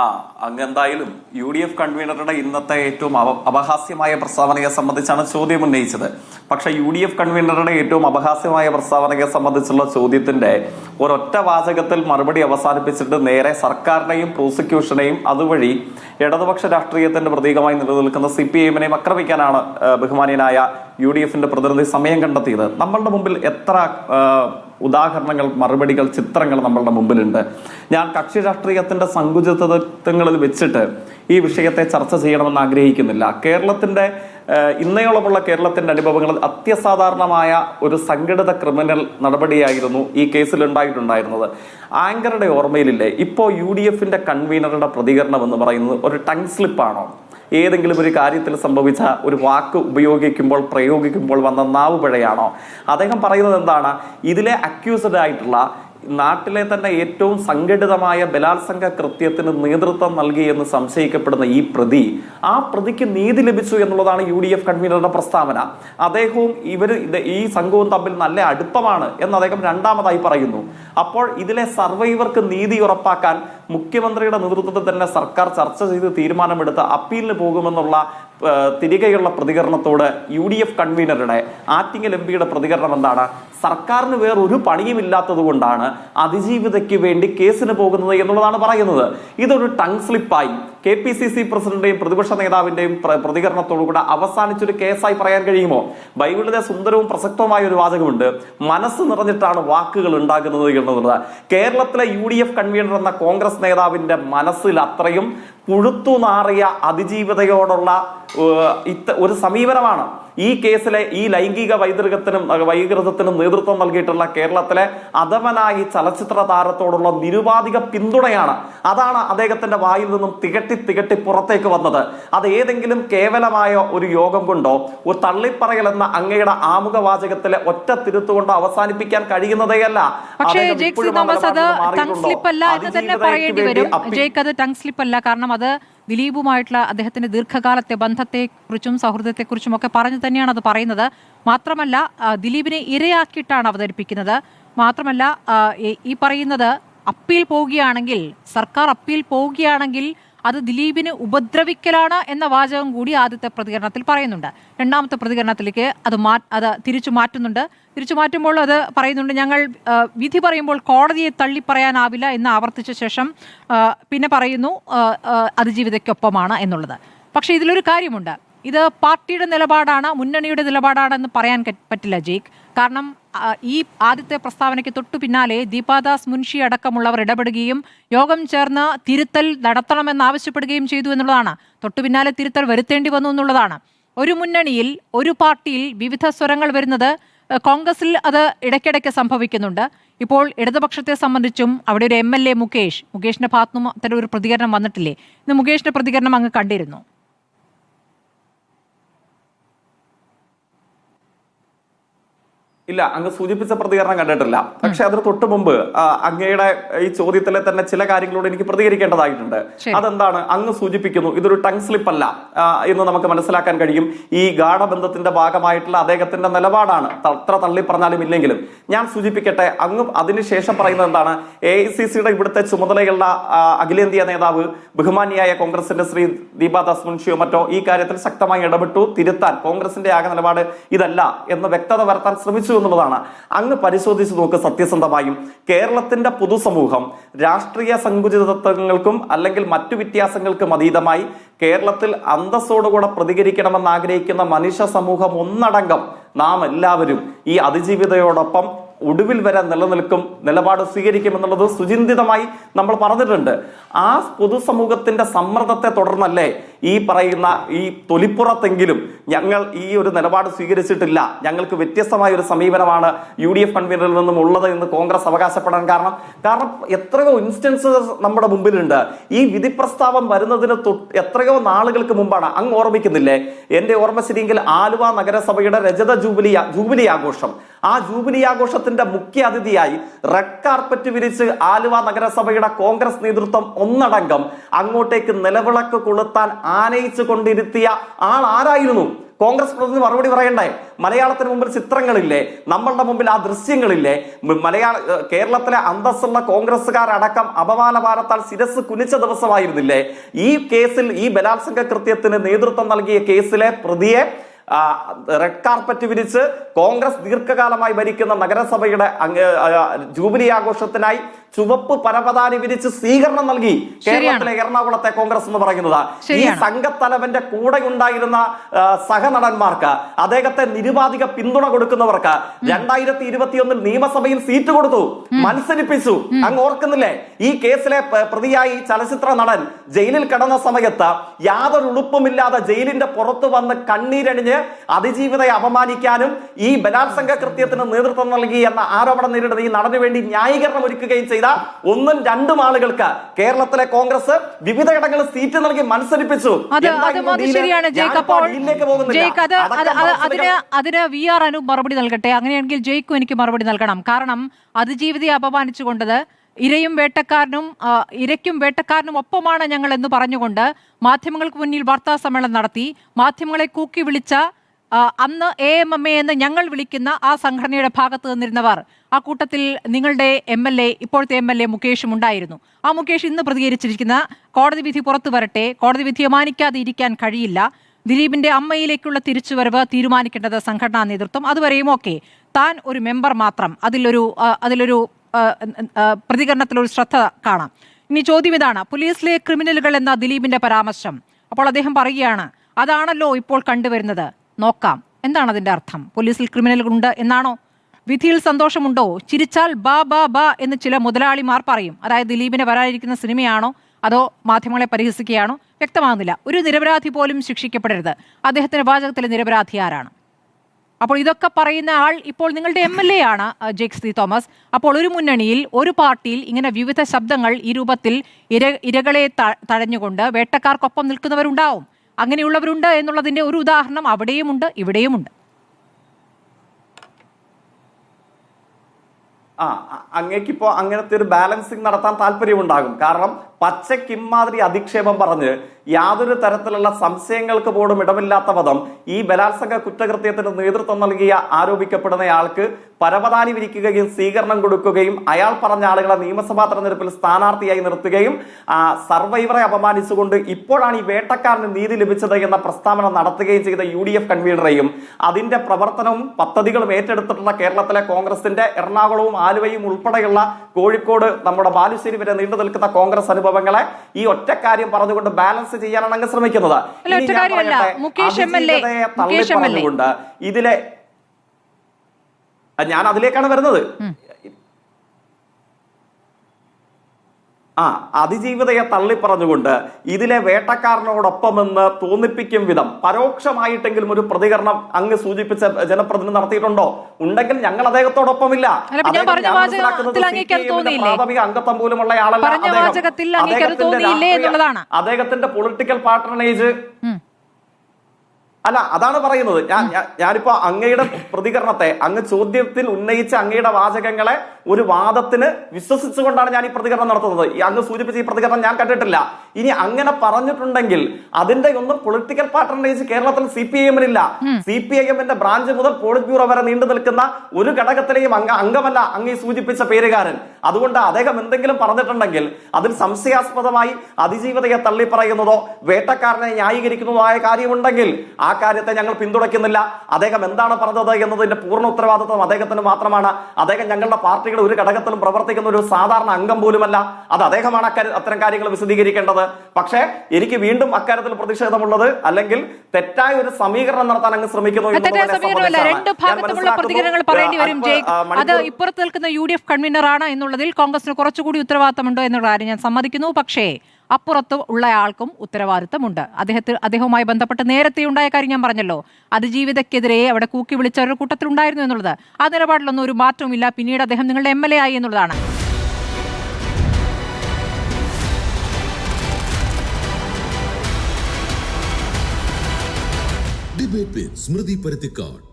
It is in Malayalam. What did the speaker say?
ആ അങ്ങ് എന്തായാലും യു ഡി എഫ് കൺവീനറുടെ ഇന്നത്തെ ഏറ്റവും അപഹാസ്യമായ പ്രസ്താവനയെ സംബന്ധിച്ചാണ് ചോദ്യം ഉന്നയിച്ചത്. പക്ഷെ യു ഡി എഫ് കൺവീനറുടെ ഏറ്റവും അപഹാസ്യമായ പ്രസ്താവനയെ സംബന്ധിച്ചുള്ള ചോദ്യത്തിന്റെ ഒരൊറ്റ വാചകത്തിൽ മറുപടി അവസാനിപ്പിച്ചിട്ട് നേരെ സർക്കാരിനെയും പ്രോസിക്യൂഷനെയും അതുവഴി ഇടതുപക്ഷ രാഷ്ട്രീയത്തിന്റെ പ്രതീകമായി നിലനിൽക്കുന്ന സി പി എമ്മിനെയും ആക്രമിക്കാനാണ് ബഹുമാനിയനായ യു ഡി എഫിന്റെ പ്രതിനിധി സമയം കണ്ടെത്തിയത്. നമ്മളുടെ മുമ്പിൽ എത്ര ഉദാഹരണങ്ങൾ മറുപടികൾ ചിത്രങ്ങൾ നമ്മളുടെ മുമ്പിലുണ്ട്. ഞാൻ കക്ഷി രാഷ്ട്രീയത്തിന്റെ സങ്കുചിതത്വങ്ങളിൽ വെച്ചിട്ട് ഈ വിഷയത്തെ ചർച്ച ചെയ്യണമെന്ന് ആഗ്രഹിക്കുന്നില്ല. കേരളത്തിന്റെ ഇന്നയോളമുള്ള കേരളത്തിന്റെ അനുഭവങ്ങളിൽ അത്യസാധാരണമായ ഒരു സംഘടിത ക്രിമിനൽ നടപടിയായിരുന്നു ഈ കേസിൽ ഉണ്ടായിട്ടുണ്ടായിരുന്നത് ആങ്കറുടെ ഓർമ്മയിലില്ലേ? ഇപ്പോൾ യു ഡി എഫിന്റെ കൺവീനറുടെ പ്രതികരണം എന്ന് പറയുന്നത് ഒരു ടങ് സ്ലിപ്പാണോ? ഏതെങ്കിലും ഒരു കാര്യത്തിൽ സംഭവിച്ച ഒരു വാക്ക് ഉപയോഗിക്കുമ്പോൾ പ്രയോഗിക്കുമ്പോൾ വന്ന നാവ് പിഴയാണോ അദ്ദേഹം പറയുന്നത് എന്താണ്? ഇതിലെ അക്യൂസഡ് ആയിട്ടുള്ള നാട്ടിലെ തന്നെ ഏറ്റവും സംഘടിതമായ ബലാത്സംഗ കൃത്യത്തിന് നേതൃത്വം നൽകി എന്ന് സംശയിക്കപ്പെടുന്ന ഈ പ്രതി ആ പ്രതിക്ക് നീതി ലഭിച്ചു എന്നുള്ളതാണ് യു ഡി എഫ് കൺവീനറുടെ പ്രസ്താവന. അദ്ദേഹവും ഇവർ ഈ സംഘവും തമ്മിൽ നല്ല അടുപ്പമാണ് എന്ന് അദ്ദേഹം രണ്ടാമതായി പറയുന്നു. അപ്പോൾ ഇതിലെ സർവൈവർക്ക് നീതി ഉറപ്പാക്കാൻ മുഖ്യമന്ത്രിയുടെ നേതൃത്വത്തിൽ തന്നെ സർക്കാർ ചർച്ച ചെയ്ത് തീരുമാനമെടുത്ത് അപ്പീലിന് പോകുമെന്നുള്ള തിരികെയുള്ള പ്രതികരണത്തോട് യു ഡി എഫ് കൺവീനറുടെ ആറ്റിങ്ങൽ എം പിയുടെ പ്രതികരണം എന്താണ്? സർക്കാരിന് വേറൊരു പണിയുമില്ലാത്തത് കൊണ്ടാണ് അതിജീവിതയ്ക്ക് വേണ്ടി കേസിന് പോകുന്നത് എന്നുള്ളതാണ് പറയുന്നത്. ഇതൊരു ടങ് സ്ലിപ്പായി. കെ പി സി സി പ്രസിഡന്റിന്റെയും പ്രതിപക്ഷ നേതാവിന്റെയും പ്രതികരണത്തോടുകൂടെ പ്രതികരണത്തോടു കൂടെ അവസാനിച്ചൊരു കേസായി പറയാൻ കഴിയുമോ? ബൈബിളിലെ സുന്ദരവും പ്രസക്തവുമായ ഒരു വാചകമുണ്ട്. മനസ്സ് നിറഞ്ഞിട്ടാണ് വാക്കുകൾ ഉണ്ടാകുന്നത് എന്നുള്ളത്. കേരളത്തിലെ യു ഡി എഫ് കൺവീനർ എന്ന കോൺഗ്രസ് നേതാവിന്റെ മനസ്സിൽ അത്രയും പുഴുത്തു നാറിയ അതിജീവിതയോടുള്ള ഇത്ത- ഒരു സമീപനമാണ്. ഈ കേസിലെ ഈ ലൈംഗിക വൈതൃകത്തിനും വൈകൃതത്തിനും നേതൃത്വം നൽകിയിട്ടുള്ള കേരളത്തിലെ അധമനായി ചലച്ചിത്ര താരത്തോടുള്ള നിരുപാധിക പിന്തുണയാണ്. അതാണ് അദ്ദേഹത്തിന്റെ വായിൽ നിന്നും തികട്ടി തികട്ടി പുറത്തേക്ക് വന്നത്. അത് ഏതെങ്കിലും കേവലമായ ഒരു യോഗം കൊണ്ടോ ഒരു തള്ളിപ്പറയൽ എന്ന അങ്ങയുടെ ആമുഖവാചകത്തിലെ ഒറ്റ തിരുത്തുകൊണ്ടോ അവസാനിപ്പിക്കാൻ കഴിയുന്നതേയല്ല. പക്ഷേ ജേക്ക് അത് ടങ് സ്ലിപ്പ് അല്ല എന്ന് തന്നെ അതിജീവിതയ്ക്ക് പറയേണ്ടി വേണ്ടി വരും ജേക്ക് അത് ടങ് സ്ലിപ്പ് അല്ല കാരണം അത് ദിലീപുമായിട്ടുള്ള അദ്ദേഹത്തിന്റെ ദീർഘകാലത്തെ ബന്ധത്തെക്കുറിച്ചും സൗഹൃദത്തെക്കുറിച്ചും ഒക്കെ പറഞ്ഞു തന്നെയാണ് അത് പറയുന്നത്. മാത്രമല്ല ദിലീപിനെ ഇരയാക്കിയിട്ടാണ് അവതരിപ്പിക്കുന്നത്. മാത്രമല്ല ഈ പറയുന്നത് അപ്പീൽ പോവുകയാണെങ്കിൽ സർക്കാർ അപ്പീൽ പോവുകയാണെങ്കിൽ അത് ദിലീപിന് ഉപദ്രവിക്കലാണ് എന്ന വാചകം കൂടി ആദ്യത്തെ പ്രതികരണത്തിൽ പറയുന്നുണ്ട്. രണ്ടാമത്തെ പ്രതികരണത്തിലേക്ക് അത് മാ അത് തിരിച്ചു മാറ്റുന്നുണ്ട്. തിരിച്ചു മാറ്റുമ്പോൾ അത് പറയുന്നുണ്ട് ഞങ്ങൾ വിധി പറയുമ്പോൾ കോടതിയെ തള്ളി പറയാനാവില്ല എന്ന് ആവർത്തിച്ച ശേഷം പിന്നെ പറയുന്നു അതിജീവിതയ്ക്കൊപ്പമാണ് എന്നുള്ളത്. പക്ഷേ ഇതിലൊരു കാര്യമുണ്ട്. ഇത് പാർട്ടിയുടെ നിലപാടാണ് മുന്നണിയുടെ നിലപാടാണെന്ന് പറയാൻ പറ്റില്ല ജയ്ക്ക്. കാരണം ഈ ആദ്യത്തെ പ്രസ്താവനയ്ക്ക് തൊട്ടു പിന്നാലെ ദീപാദാസ് മുൻഷി അടക്കമുള്ളവർ ഇടപെടുകയും യോഗം ചേർന്ന് തിരുത്തൽ നടത്തണമെന്ന് ആവശ്യപ്പെടുകയും ചെയ്തു എന്നുള്ളതാണ്. തൊട്ടു പിന്നാലെ തിരുത്തൽ വരുത്തേണ്ടി വന്നു എന്നുള്ളതാണ്. ഒരു മുന്നണിയിൽ ഒരു പാർട്ടിയിൽ വിവിധ സ്വരങ്ങൾ വരുന്നത് കോൺഗ്രസിൽ അത് ഇടയ്ക്കിടയ്ക്ക് സംഭവിക്കുന്നുണ്ട്. ഇപ്പോൾ ഇടതുപക്ഷത്തെ സംബന്ധിച്ചും അവിടെ ഒരു എം എൽ എ മുകേഷ് മുകേഷിന്റെ ഭാഗത്തുനിന്നും അത്തരം ഒരു പ്രതികരണം വന്നിട്ടില്ലേ? ഇന്ന് മുകേഷിന്റെ പ്രതികരണം അങ്ങ് കണ്ടിരുന്നു. ഇല്ല അങ്ങ് സൂചിപ്പിച്ച പ്രതികരണം കണ്ടിട്ടില്ല. പക്ഷെ അതിന് തൊട്ട് മുമ്പ് അങ്ങയുടെ ഈ ചോദ്യത്തിലെ തന്നെ ചില കാര്യങ്ങളോട് എനിക്ക് പ്രതികരിക്കേണ്ടതായിട്ടുണ്ട്. അതെന്താണ്? അങ്ങ് സൂചിപ്പിക്കുന്നു ഇതൊരു ടങ് സ്ലിപ്പ് അല്ല എന്ന് നമുക്ക് മനസ്സിലാക്കാൻ കഴിയും. ഈ ഗാഠബന്ധത്തിന്റെ ഭാഗമായിട്ടുള്ള അദ്ദേഹത്തിന്റെ നിലപാടാണ്. അത്ര എത്ര തള്ളി പറഞ്ഞാലും ഇല്ലെങ്കിലും. ഞാൻ സൂചിപ്പിക്കട്ടെ അങ്ങ് അതിനുശേഷം പറയുന്നത് എന്താണ്? എ ഐ സി സിയുടെ ഇവിടുത്തെ ചുമതലയുള്ള അഖിലേന്ത്യാ നേതാവ് ബഹുമാനിയായ കോൺഗ്രസിന്റെ ശ്രീ ദീപാദാസ് മുൻഷിയോ മറ്റോ ഈ കാര്യത്തിൽ ശക്തമായി ഇടപെട്ടു തിരുത്താൻ കോൺഗ്രസിന്റെ ആകെ നിലപാട് ഇതല്ല എന്ന് വ്യക്തത വരുത്താൻ ശ്രമിച്ചു എന്നുള്ളതാണ്. അങ്ങ് പരിശോധിച്ച് നോക്ക് സത്യസന്ധമായും. കേരളത്തിന്റെ പൊതുസമൂഹം രാഷ്ട്രീയ സങ്കുചിതത്വങ്ങൾക്കും അല്ലെങ്കിൽ മറ്റു വ്യത്യാസങ്ങൾക്കും അതീതമായി കേരളത്തിൽ അന്തസ്സോടുകൂടെ പ്രതികരിക്കണമെന്ന് ആഗ്രഹിക്കുന്ന മനുഷ്യ സമൂഹം ഒന്നടങ്കം നാം എല്ലാവരും ഈ അതിജീവിതയോടൊപ്പം ഒടുവിൽ വരെ നിലനിൽക്കും നിലപാട് സ്വീകരിക്കും എന്നുള്ളത് സുചിന്തിതമായി നമ്മൾ പറഞ്ഞിട്ടുണ്ട്. ആ പൊതുസമൂഹത്തിന്റെ സമ്മർദ്ദത്തെ തുടർന്നല്ലേ ഈ പറയുന്ന ഈ തൊലിപ്പുറത്തെങ്കിലും ഞങ്ങൾ ഈ ഒരു നിലപാട് സ്വീകരിച്ചിട്ടില്ല. ഞങ്ങൾക്ക് വ്യത്യസ്തമായ ഒരു സമീപനമാണ് യു ഡി എഫ് കൺവീനറിൽ നിന്നും ഉള്ളത് എന്ന് കോൺഗ്രസ് അവകാശപ്പെടാൻ കാരണം. കാരണം എത്രയോ ഇൻസ്റ്റൻസസ് നമ്മുടെ മുമ്പിലുണ്ട്. ഈ വിധി പ്രസ്താവം വരുന്നതിന് എത്രയോ നാളുകൾക്ക് മുമ്പാണ്. അങ്ങ് ഓർമ്മിക്കുന്നില്ലേ? എന്റെ ഓർമ്മ ശരിയെങ്കിൽ ആലുവ നഗരസഭയുടെ രജത ജൂബിലി ജൂബിലി ആഘോഷം. ആ ജൂബിലി ആഘോഷത്തിന്റെ മുഖ്യ അതിഥിയായി റെഡ് കാർപ്പറ്റ് വിരിച്ച് ആലുവ നഗരസഭയുടെ കോൺഗ്രസ് നേതൃത്വം ഒന്നടങ്കം അങ്ങോട്ടേക്ക് നിലവിളക്ക് കൊളുത്താൻ ആനയിച്ചു കൊണ്ടിരുത്തിയ ആൾ ആരായിരുന്നു? കോൺഗ്രസ് പ്രതിനിധി മറുപടി പറയണ്ടേ? മലയാളത്തിന് മുമ്പിൽ ചിത്രങ്ങളില്ലേ? നമ്മളുടെ മുമ്പിൽ ആ ദൃശ്യങ്ങളില്ലേ? മലയാള കേരളത്തിലെ അന്തസ്സുള്ള കോൺഗ്രസ്സുകാരടക്കം അപമാന ഭാരത്താൽ ശിരസ് കുനിച്ച ദിവസമായിരുന്നില്ലേ? ഈ കേസിൽ ഈ ബലാത്സംഗ കൃത്യത്തിന് നേതൃത്വം നൽകിയ കേസിലെ പ്രതിയെ റെഡ് കാർപ്പറ്റ് വിരിച്ച് കോൺഗ്രസ് ദീർഘകാലമായി ഭരിക്കുന്ന നഗരസഭയുടെ ജൂബിലി ആഘോഷത്തിനായി ചുവപ്പ് പരപതാനി വിരിച്ച് സ്വീകരണം നൽകി കേരളത്തിലെ എറണാകുളത്തെ കോൺഗ്രസ് എന്ന് പറയുന്നത്. ഈ. സംഘത്തലവന്റെ കൂടെ ഉണ്ടായിരുന്ന സഹനടന്മാർക്ക് അദ്ദേഹത്തെ നിരുപാധിക പിന്തുണ കൊടുക്കുന്നവർക്ക് രണ്ടായിരത്തി ഇരുപത്തിയൊന്നിൽ നിയമസഭയിൽ സീറ്റ് കൊടുത്തു മത്സരിപ്പിച്ചു. അങ്ങ് ഓർക്കുന്നില്ലേ? ഈ കേസിലെ പ്രതിയായി ചലച്ചിത്ര നടൻ ജയിലിൽ കടന്ന സമയത്ത് യാതൊരു ഉളുപ്പുമില്ലാതെ ജയിലിന്റെ പുറത്തു വന്ന് കണ്ണീരണിഞ്ഞ് അതിജീവിതയെ അപമാനിക്കാനും ഈ ബലാത്സംഗ കൃത്യത്തിന് നേതൃത്വം നൽകി എന്ന ആരോപണം നേരിടുന്ന ഈ നടന് വേണ്ടി ന്യായീകരണം ഒരുക്കുകയും ചെയ്ത ഒന്നും രണ്ടും ആളുകൾക്ക് കേരളത്തിലെ കോൺഗ്രസ് വിവിധ ഇടങ്ങളിൽ സീറ്റ് നൽകി മത്സരിപ്പിച്ചു. അതിന് വി ആർ അനു മറുപടി നൽകട്ടെ. അങ്ങനെയാണെങ്കിൽ ജയ്ക്കും എനിക്ക് മറുപടി നൽകണം. കാരണം അതിജീവിതയെ അപമാനിച്ചുകൊണ്ടത് ഇരയും വേട്ടക്കാരനും ഇരയ്ക്കും വേട്ടക്കാരനും ഒപ്പമാണ് ഞങ്ങൾ എന്ന് പറഞ്ഞുകൊണ്ട് മാധ്യമങ്ങൾക്ക് മുന്നിൽ വാർത്താ സമ്മേളനം നടത്തി. മാധ്യമങ്ങളെ കൂക്കി വിളിച്ച അന്ന് എ എം എം എ എന്ന് ഞങ്ങൾ വിളിക്കുന്ന ആ സംഘടനയുടെ ഭാഗത്ത് നിന്നിരുന്നവർ. ആ കൂട്ടത്തിൽ നിങ്ങളുടെ എം എൽ എ ഇപ്പോഴത്തെ എം എൽ എ മുകേഷും ഉണ്ടായിരുന്നു. ആ മുകേഷ് ഇന്ന് പ്രതികരിച്ചിരിക്കുന്ന കോടതി വിധി പുറത്തു വരട്ടെ കോടതി വിധിയെ മാനിക്കാതെ ഇരിക്കാൻ കഴിയില്ല. ദിലീപിന്റെ അമ്മയിലേക്കുള്ള തിരിച്ചുവരവ് തീരുമാനിക്കേണ്ടത് സംഘടനാ നേതൃത്വം. അതുവരെയും ഓക്കെ. താൻ ഒരു മെമ്പർ മാത്രം. അതിലൊരു അതിലൊരു പ്രതികരണത്തിലൊരു ശ്രദ്ധ കാണാം. ഇനി ചോദ്യം ഇതാണ്. പോലീസിലെ ക്രിമിനലുകൾ എന്ന ദിലീപിന്റെ പരാമർശം. അപ്പോൾ അദ്ദേഹം പറയുകയാണ് അതാണല്ലോ ഇപ്പോൾ കണ്ടുവരുന്നത്. നോക്കാം. എന്താണ് അതിന്റെ അർത്ഥം? പോലീസിൽ ക്രിമിനലുകളുണ്ട് എന്നാണോ? വിധിയിൽ സന്തോഷമുണ്ടോ? ചിരിച്ചാൽ ബാ ബാ ബാ എന്ന് ചില മുതലാളിമാർ പറയും. അതായത് ദിലീപിന് വരാനിരിക്കുന്ന സിനിമയാണോ? അതോ മാധ്യമങ്ങളെ പരിഹസിക്കുകയാണോ? വ്യക്തമാകുന്നില്ല. ഒരു നിരപരാധി പോലും ശിക്ഷിക്കപ്പെടരുത്. അദ്ദേഹത്തിന്റെ വാചകത്തിലെ നിരപരാധി ആരാണ്? അപ്പോൾ ഇതൊക്കെ പറയുന്ന ആൾ ഇപ്പോൾ നിങ്ങളുടെ എം എൽ എ ആണ് ജേക്സ് ദി തോമസ്. അപ്പോൾ ഒരു മുന്നണിയിൽ ഒരു പാർട്ടിയിൽ ഇങ്ങനെ വിവിധ ശബ്ദങ്ങൾ ഈ രൂപത്തിൽ ഇര ഇരകളെ തഴഞ്ഞുകൊണ്ട് വേട്ടക്കാർക്കൊപ്പം നിൽക്കുന്നവരുണ്ടാവും. അങ്ങനെയുള്ളവരുണ്ട് എന്നുള്ളതിന്റെ ഒരു ഉദാഹരണം അവിടെയുമുണ്ട് ഇവിടെയുമുണ്ട്. ആ അങ്ങേക്കിപ്പോ അങ്ങനത്തെ ഒരു ബാലൻസിങ് നടത്താൻ താല്പര്യമുണ്ടാകും. കാരണം പച്ചയ്ക്ക് ഇമാതിരി അധിക്ഷേപം പറഞ്ഞ് യാതൊരു തരത്തിലുള്ള സംശയങ്ങൾക്ക് പോലും ഇടമില്ലാത്ത പദം ഈ ബലാത്സംഗ കുറ്റകൃത്യത്തിന് നേതൃത്വം നൽകിയ ആരോപിക്കപ്പെടുന്നയാൾക്ക് പരവതാനി വിരിക്കുകയും സ്വീകരണം കൊടുക്കുകയും അയാൾ പറഞ്ഞ ആളുകളെ നിയമസഭാ തെരഞ്ഞെടുപ്പിൽ സ്ഥാനാർത്ഥിയായി നിർത്തുകയും സർവൈവറെ അപമാനിച്ചുകൊണ്ട് ഇപ്പോഴാണ് ഈ വേട്ടക്കാരന് നീതി ലഭിച്ചത് എന്ന പ്രസ്താവന നടത്തുകയും ചെയ്ത യു ഡി എഫ് കൺവീനറെയും അതിന്റെ പ്രവർത്തനവും പദ്ധതികളും ഏറ്റെടുത്തിട്ടുള്ള കേരളത്തിലെ കോൺഗ്രസിന്റെ എറണാകുളവും ആലുവയും ഉൾപ്പെടെയുള്ള കോഴിക്കോട് നമ്മുടെ ബാലുശ്ശേരി വരെ നീണ്ടു നിൽക്കുന്ന കോൺഗ്രസ് അനുഭവങ്ങളെ ഈ ഒറ്റ കാര്യം പറഞ്ഞുകൊണ്ട് ബാലൻസ് ചെയ്യാനാണ് അങ്ങ് ശ്രമിക്കുന്നത്. തള്ളിപ്പറഞ്ഞുകൊണ്ട് ഇതിലെ ഞാൻ അതിലേക്കാണ് വരുന്നത്. ആ അതിജീവിതയെ തള്ളിപ്പറഞ്ഞുകൊണ്ട് ഇതിലെ വേട്ടക്കാരനോടൊപ്പമെന്ന് തോന്നിപ്പിക്കും വിധം പരോക്ഷമായിട്ടെങ്കിലും ഒരു പ്രതികരണം അങ്ങ് സൂചിപ്പിച്ച ജനപ്രതിനിധി നടത്തിയിട്ടുണ്ടോ? ഉണ്ടെങ്കിൽ ഞങ്ങൾ അദ്ദേഹത്തോടൊപ്പമില്ല. പ്രാഥമിക അംഗത്വം പോലുമുള്ള ആളല്ല അദ്ദേഹത്തിന്റെ പൊളിറ്റിക്കൽ പാർട്ടണേജ് അല്ല അതാണ് പറയുന്നത്. ഞാൻ- ഞാനിപ്പോ അങ്ങയുടെ പ്രതികരണത്തെ അങ്ങ് ചോദ്യത്തിൽ ഉന്നയിച്ച അങ്ങയുടെ വാചകങ്ങളെ ഒരു വാദത്തിന് വിശ്വസിച്ചുകൊണ്ടാണ് ഞാൻ ഈ പ്രതികരണം നടത്തുന്നത്. ഈ അങ്ങ് സൂചിപ്പിച്ച ഈ പ്രതികരണം ഞാൻ കണ്ടിട്ടില്ല. ഇനി അങ്ങനെ പറഞ്ഞിട്ടുണ്ടെങ്കിൽ അതിന്റെ ഒന്നും പൊളിറ്റിക്കൽ പാർട്ടനേജ് കേരളത്തിൽ സി പി ഐ എമ്മിനില്ല സി പി ഐ എമ്മിന്റെ ബ്രാഞ്ച് മുതൽ പോളിറ്റ് ബ്യൂറോ വരെ നീണ്ടു നിൽക്കുന്ന ഒരു ഘടകത്തിലെയും അംഗ അംഗമല്ല അങ്ങ് ഈ സൂചിപ്പിച്ച പേരുകാരൻ. അതുകൊണ്ട് അദ്ദേഹം എന്തെങ്കിലും പറഞ്ഞിട്ടുണ്ടെങ്കിൽ അതിൽ സംശയാസ്പദമായി അതിജീവിതയെ തള്ളി പറയുന്നതോ വേട്ടക്കാരനെ ന്യായീകരിക്കുന്നതോ ആയ കാര്യമുണ്ടെങ്കിൽ ആ കാര്യത്തെ ഞങ്ങൾ പിന്തുണയ്ക്കുന്നില്ല. അദ്ദേഹം എന്താണ് പറഞ്ഞത് എന്നതിന്റെ പൂർണ ഉത്തരവാദിത്വം അദ്ദേഹത്തിന് മാത്രമാണ്. അദ്ദേഹം ഞങ്ങളുടെ പാർട്ടിയുടെ ഒരു ഘടകത്തിലും പ്രവർത്തിക്കുന്ന ഒരു സാധാരണ അംഗം പോലുമല്ല. അത് അദ്ദേഹമാണ് അക്കാര്യം അത്തരം കാര്യങ്ങൾ വിശദീകരിക്കേണ്ടത്. പക്ഷേ എനിക്ക് വീണ്ടും അക്കാര്യത്തിൽ പ്രതിഷേധമുള്ളത് അല്ലെങ്കിൽ തെറ്റായ ഒരു സമീകരണം നടത്താൻ അങ്ങ് ശ്രമിക്കുന്നു. രണ്ട് ഭാഗത്തുമുള്ള പ്രതികരണങ്ങൾ പറയേണ്ടി വരും അത് ഇപ്പുറത്ത് നിൽക്കുന്ന യു ഡി എഫ് കൺവീനറാണ് എന്നുള്ളതിൽ കോൺഗ്രസിന് കുറച്ചുകൂടി ഉത്തരവാദിത്തമുണ്ടോ എന്നുള്ള കാര്യം ഞാൻ സമ്മതിക്കുന്നു. പക്ഷേ അപ്പുറത്ത് ഉള്ള ആൾക്കും ഉത്തരവാദിത്തമുണ്ട്. അദ്ദേഹത്തിൽ അദ്ദേഹവുമായി ബന്ധപ്പെട്ട് നേരത്തെ ഉണ്ടായ കാര്യം ഞാൻ പറഞ്ഞല്ലോ. അതിജീവിതക്കെതിരെ അവിടെ കൂക്കി വിളിച്ച ഒരു കൂട്ടത്തിലുണ്ടായിരുന്നു എന്നുള്ളത്. ആ നിലപാടിലൊന്നും ഒരു മാറ്റവുമില്ല. പിന്നീട് അദ്ദേഹം നിങ്ങളുടെ എം ആയി എന്നുള്ളതാണ്. സ്മൃതി പരുത്തിക്കാട്.